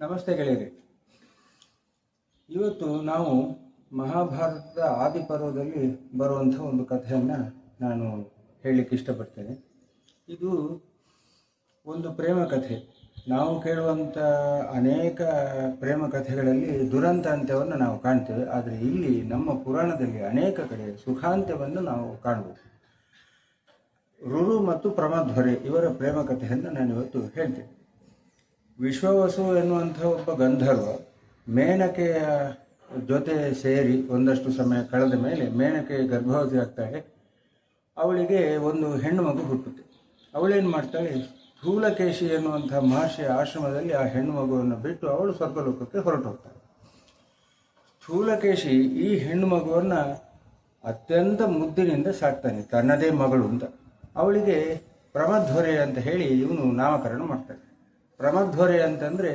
ನಮಸ್ತೆ ಗೆಳೆಯರಿ. ಇವತ್ತು ನಾವು ಮಹಾಭಾರತದ ಆದಿಪರ್ವದಲ್ಲಿ ಬರುವಂಥ ಒಂದು ಕಥೆಯನ್ನು ನಾನು ಹೇಳಲಿಕ್ಕೆ ಇಷ್ಟಪಡ್ತೇನೆ. ಇದು ಒಂದು ಪ್ರೇಮ ಕಥೆ. ನಾವು ಕೇಳುವಂಥ ಅನೇಕ ಪ್ರೇಮ ಕಥೆಗಳಲ್ಲಿ ದುರಂತ ಅಂತ್ಯವನ್ನು ನಾವು ಕಾಣ್ತೇವೆ. ಆದರೆ ಇಲ್ಲಿ ನಮ್ಮ ಪುರಾಣದಲ್ಲಿ ಅನೇಕ ಕಡೆ ಸುಖಾಂತ್ಯವನ್ನು ನಾವು ಕಾಣಬಹುದು. ರುರು ಮತ್ತು ಪ್ರಮಧ್ವರೆ ಇವರ ಪ್ರೇಮ ಕಥೆಯನ್ನು ನಾನು ಇವತ್ತು ಹೇಳ್ತೇನೆ. ವಿಶ್ವವಸು ಎನ್ನುವಂಥ ಒಬ್ಬ ಗಂಧರ್ವ ಮೇನಕೆಯ ಜೊತೆ ಸೇರಿ ಒಂದಷ್ಟು ಸಮಯ ಕಳೆದ ಮೇಲೆ ಮೇನಕೆ ಗರ್ಭವತಿ ಆಗ್ತಾಳೆ. ಅವಳಿಗೆ ಒಂದು ಹೆಣ್ಣು ಮಗು ಹುಟ್ಟುತ್ತೆ. ಅವಳೇನು ಮಾಡ್ತಾಳೆ? ಸ್ಥೂಲಕೇಶಿ ಎನ್ನುವಂಥ ಮಹರ್ಷಿಯ ಆಶ್ರಮದಲ್ಲಿ ಆ ಹೆಣ್ಣು ಮಗುವನ್ನು ಬಿಟ್ಟು ಅವಳು ಸ್ವರ್ಗಲೋಕಕ್ಕೆ ಹೊರಟು ಹೋಗ್ತಾಳೆ ಸ್ಥೂಲಕೇಶಿ ಈ ಹೆಣ್ಣು ಮಗುವನ್ನು ಅತ್ಯಂತ ಮುದ್ದಿನಿಂದ ಸಾಕ್ತಾನೆ, ತನ್ನದೇ ಮಗಳು ಅಂತ. ಅವಳಿಗೆ ಪ್ರಮಧ್ವರೆ ಅಂತ ಹೇಳಿ ಇವನು ನಾಮಕರಣ ಮಾಡ್ತಾನೆ. ಪ್ರಮಧ್ವರೆ ಅಂತಂದರೆ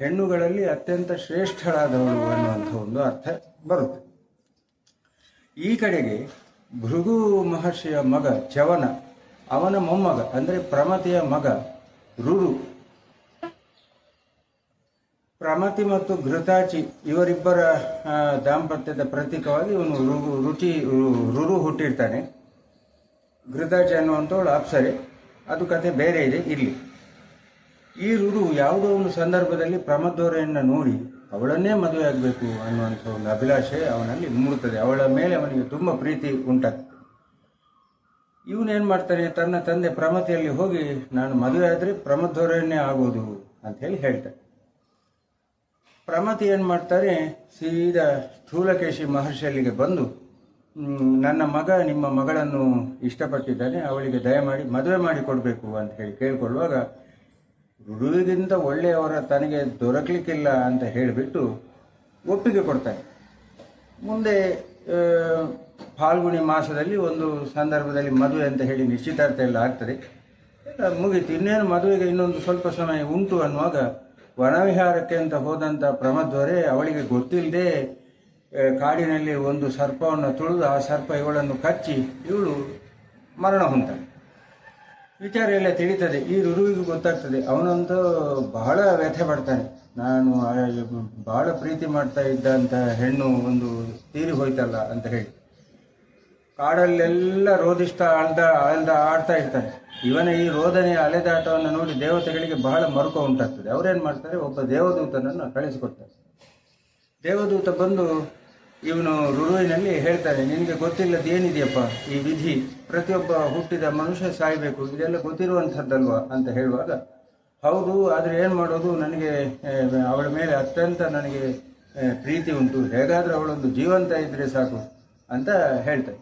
ಹೆಣ್ಣುಗಳಲ್ಲಿ ಅತ್ಯಂತ ಶ್ರೇಷ್ಠಳಾದವಳು ಅನ್ನುವಂಥ ಒಂದು ಅರ್ಥ ಬರುತ್ತೆ. ಈ ಕಡೆಗೆ ಭೃಗು ಮಹರ್ಷಿಯ ಮಗ ಚವನ ಅವನ ಮೊಮ್ಮಗ, ಅಂದರೆ ಪ್ರಮತಿಯ ಮಗ ರುರು, ಪ್ರಮತಿ ಮತ್ತು ಘೃತಾಚಿ ಇವರಿಬ್ಬರ ದಾಂಪತ್ಯದ ಪ್ರತೀಕವಾಗಿ ಇವನು ರುಚಿ ರುರು ಹುಟ್ಟಿರ್ತಾನೆ. ಘೃತಾಚಿ ಅನ್ನುವಂಥವಳು ಅಪ್ಸರೆ. ಅದು ಕತೆ ಬೇರೆ ಇದೆ ಇಲ್ಲಿ ಈ ರುರು ಯಾವುದೋ ಒಂದು ಸಂದರ್ಭದಲ್ಲಿ ಪ್ರಮದೋರೆಯನ್ನು ನೋಡಿ ಅವಳನ್ನೇ ಮದುವೆ ಆಗಬೇಕು ಅನ್ನುವಂಥ ಒಂದು ಅಭಿಲಾಷೆ ಅವನಲ್ಲಿ ಮೂಡುತ್ತದೆ. ಅವಳ ಮೇಲೆ ಅವನಿಗೆ ತುಂಬ ಪ್ರೀತಿ ಉಂಟಾಗ್ತದೆ. ಇವನೇನು ಮಾಡ್ತಾನೆ? ತನ್ನ ತಂದೆ ಪ್ರಮತಿಯಲ್ಲಿ ಹೋಗಿ, ನಾನು ಮದುವೆ ಆದರೆ ಪ್ರಮದೋರೆಯನ್ನೇ ಆಗೋದು ಅಂತ ಹೇಳಿ ಹೇಳ್ತಾನೆ. ಪ್ರಮತಿ ಏನು ಮಾಡ್ತಾರೆ? ಸೀದಾ ಸ್ಥೂಲಕೇಶಿ ಮಹರ್ಷಿಯಲ್ಲಿಗೆ ಬಂದು ನನ್ನ ಮಗ ನಿಮ್ಮ ಮಗಳನ್ನು ಇಷ್ಟಪಟ್ಟಿದ್ದಾನೆ, ಅವಳಿಗೆ ದಯಮಾಡಿ ಮದುವೆ ಮಾಡಿ ಕೊಡಬೇಕು ಅಂತ ಹೇಳಿ ಕೇಳಿಕೊಳ್ಳುವಾಗ ರುಡುವಿಗಿಂತ ಒಳ್ಳೆಯವರ ತನಗೆ ದೊರಕಲಿಕ್ಕಿಲ್ಲ ಅಂತ ಹೇಳಿಬಿಟ್ಟು ಒಪ್ಪಿಗೆ ಕೊಡ್ತಾನೆ ಮುಂದೆ ಫಾಲ್ಗುಣಿ ಮಾಸದಲ್ಲಿ ಒಂದು ಸಂದರ್ಭದಲ್ಲಿ ಮದುವೆ ಅಂತ ಹೇಳಿ ನಿಶ್ಚಿತಾರ್ಥ ಎಲ್ಲ ಆಗ್ತದೆ. ಮುಗೀತು. ಇನ್ನೇನು ಮದುವೆಗೆ ಇನ್ನೊಂದು ಸ್ವಲ್ಪ ಸಮಯ ಉಂಟು ಅನ್ನುವಾಗ ವನವಿಹಾರಕ್ಕೆ ಅಂತ ಹೋದಂಥ ಪ್ರಮದ್ವರೆ ಅವಳಿಗೆ ಗೊತ್ತಿಲ್ಲದೆ ಕಾಡಿನಲ್ಲಿ ಒಂದು ಸರ್ಪವನ್ನು ತುಳಿದು ಆ ಸರ್ಪ ಇವಳನ್ನು ಕಚ್ಚಿ ಇವಳು ಮರಣ ಹೊಂತಾಳೆ ವಿಚಾರ ಎಲ್ಲ ತಿಳಿತದೆ. ಈ ರುರುವಿಗೂ ಗೊತ್ತಾಗ್ತದೆ. ಅವನಂತೂ ಬಹಳ ವ್ಯಥೆ ಪಡ್ತಾನೆ. ನಾನು ಬಹಳ ಪ್ರೀತಿ ಮಾಡ್ತಾ ಇದ್ದಂತ ಹೆಣ್ಣು ಒಂದು ತೀರಿ ಹೋಯ್ತಲ್ಲ ಅಂತ ಹೇಳಿ. ಕಾಡಲ್ಲೆಲ್ಲ ರೋಧಿಷ್ಟ ಅಳ್ದ ಅಳ್ದ ಆಡ್ತಾ ಇರ್ತಾನೆ. ಇವನ ಈ ರೋದನೆಯ ಅಲೆದಾಟವನ್ನು ನೋಡಿ ದೇವತೆಗಳಿಗೆ ಬಹಳ ಮರುಕ ಉಂಟಾಗ್ತದೆ. ಅವರೇನು ಮಾಡ್ತಾರೆ? ಒಬ್ಬ ದೇವದೂತನನ್ನು ಕಳಿಸಿಕೊಡ್ತಾರೆ. ದೇವದೂತ ಬಂದು ಇವನು ಋರುವಿನಲ್ಲಿ ಹೇಳ್ತಾರೆ, ನಿನಗೆ ಗೊತ್ತಿಲ್ಲದ ಏನಿದೆಯಪ್ಪ? ಈ ವಿಧಿ, ಪ್ರತಿಯೊಬ್ಬ ಹುಟ್ಟಿದ ಮನುಷ್ಯ ಸಾಯಬೇಕು, ಇದೆಲ್ಲ ಗೊತ್ತಿರುವಂಥದ್ದಲ್ವಾ? ಅಂತ ಹೇಳುವಾಗ, ಹೌದು, ಆದರೆ ಏನು ಮಾಡೋದು? ನನಗೆ ಅವಳ ಮೇಲೆ ಅತ್ಯಂತ ನನಗೆ ಪ್ರೀತಿ ಉಂಟು. ಹೇಗಾದರೂ ಅವಳೊಂದು ಜೀವಂತ ಇದ್ದರೆ ಸಾಕು, ಅಂತ ಹೇಳ್ತಾನೆ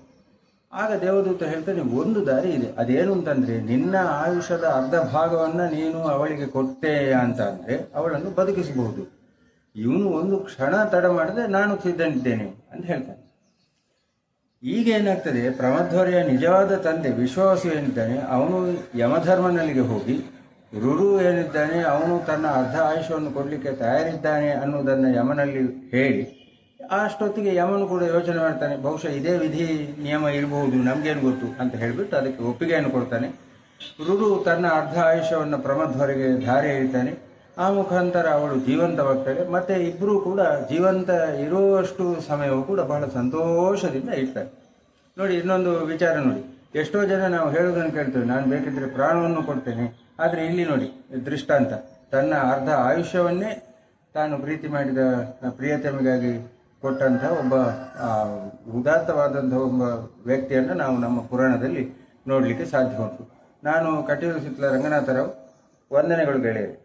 ಆಗ ದೇವದೂತ ಹೇಳ್ತಾನೆ, ಒಂದು ದಾರಿ ಇದೆ. ಅದೇನು ಅಂತಂದ್ರೆ ನಿನ್ನ ಆಯುಷ್ಯದ ಅರ್ಧ ಭಾಗವನ್ನು ನೀನು ಅವಳಿಗೆ ಕೊಟ್ಟೆ ಅಂತ ಅಂದರೆ, ಅವಳನ್ನು ಬದುಕಿಸಬಹುದು. ಇವನು ಒಂದು ಕ್ಷಣ ತಡ ಮಾಡಿದ್ರೆ ನಾನು ಸಿದ್ಧನಿದ್ದೇನೆ ಅಂತ ಹೇಳ್ತಾನೆ. ಈಗ ಏನಾಗ್ತದೆ, ಪ್ರಮಧ್ವರ್ಯ ನಿಜವಾದ ತಂದೆ ವಿಶ್ವಾಸು ಏನಿದ್ದಾನೆ, ಅವನು ಯಮಧರ್ಮನಲ್ಲಿಗೆ ಹೋಗಿ ರುರು ಏನಿದ್ದಾನೆ, ಅವನು ತನ್ನ ಅರ್ಧ ಆಯುಷವನ್ನು ಕೊಡಲಿಕ್ಕೆ ತಯಾರಿದ್ದಾನೆ ಅನ್ನೋದನ್ನು ಯಮನಲ್ಲಿ ಹೇಳಿ, ಅಷ್ಟೊತ್ತಿಗೆ ಯಮನು ಕೂಡ ಯೋಚನೆ ಮಾಡ್ತಾನೆ, ಬಹುಶಃ ಇದೇ ವಿಧಿ ನಿಯಮ ಇರಬಹುದು ನಮಗೇನು ಗೊತ್ತು ಅಂತ ಹೇಳಿಬಿಟ್ಟು ಅದಕ್ಕೆ ಒಪ್ಪಿಗೆಯನ್ನು ಕೊಡ್ತಾನೆ. ರುರು ತನ್ನ ಅರ್ಧ ಆಯುಷ್ಯವನ್ನು ಪ್ರಮಧ್ವರಿಗೆ ಧಾರೆ ಎಳಿತಾನೆ ಆ ಮುಖಾಂತರ ಅವಳು ಜೀವಂತವಾಗ್ತಾಳೆ. ಮತ್ತೆ ಇಬ್ಬರೂ ಕೂಡ ಜೀವಂತ ಇರುವಷ್ಟು ಸಮಯವೂ ಕೂಡ ಬಹಳ ಸಂತೋಷದಿಂದ ಇರ್ತಾರೆ. ನೋಡಿ, ಇನ್ನೊಂದು ವಿಚಾರ ನೋಡಿ. ಎಷ್ಟೋ ಜನ ನಾವು ಹೇಳೋದನ್ನು ಕೇಳ್ತೇವೆ. ನಾನು ಬೇಕಿದ್ರೆ ಪ್ರಾಣವನ್ನು ಕೊಡ್ತೇನೆ. ಆದರೆ ಇಲ್ಲಿ ನೋಡಿ, ದೃಷ್ಟಾಂತ. ತನ್ನ ಅರ್ಧ ಆಯುಷ್ಯವನ್ನೇ ತಾನು ಪ್ರೀತಿ ಮಾಡಿದ ಪ್ರಿಯತಮಿಗಾಗಿ ಕೊಟ್ಟಂತಹ ಒಬ್ಬ ಉದಾತ್ತವಾದಂತಹ ಒಬ್ಬ ವ್ಯಕ್ತಿಯನ್ನು ನಾವು ನಮ್ಮ ಪುರಾಣದಲ್ಲಿ ನೋಡಲಿಕ್ಕೆ ಸಾಧ್ಯ ಉಂಟು. ನಾನು ಕಟೀಲು ಸಿತ್ಲ ರಂಗನಾಥರಾವ್, ವಂದನೆಗಳು ಗೆಳೆಯರು.